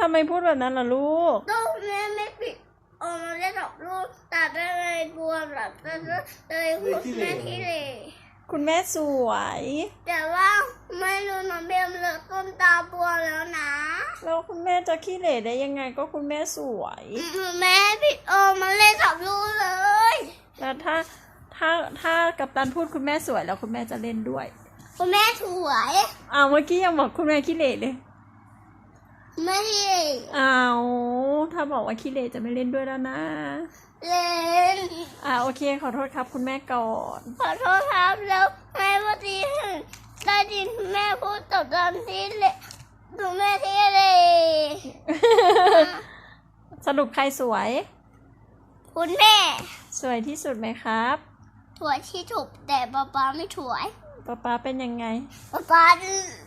ทำไมพูดแบบนั้นล่ะลูกต้องแม่ไม่ปิดออกมาได้ดอกลูกตัดได้เลยบัวแบบตัดเลยพูดแม่ที่เลยคุณแม่สวย แต่ว่าไม่รู้น้องเบมเลิกต้นตาบัวแล้วนะแล้วคุณแม่จะขี้เหร่ได้ยังไงก็คุณแม่สวยแม่ปิดออกมาเล่นกับลูกเลยแล้วถ้าถ้าถ้ากัปตันพูดคุณแม่สวยแล้วคุณแม่จะเล่นด้วย คุณแม่สวยอ้าวเมื่อกี้ยังบอกคุณแม่ขี้เหร่เลย ไม่ที่อ้าวถ้าบอกว่าขี้เหร่จะไม่เล่นด้วยแล้วนะ เล่น อ่าโอเค ขอโทษครับคุณแม่ก่อน ขอโทษครับแล้วแม่พูดที่ได้ยินแม่พูดตบตอนที่เละดูแม่ที่เลย สรุปใครสวย คุณแม่ สวยที่สุดไหมครับถวยที่ถูกแต่ป๊าป๊าไม่ถวยป๊าป๊าเป็นยังไงป๊าป๊าป๊าป๊าหลอก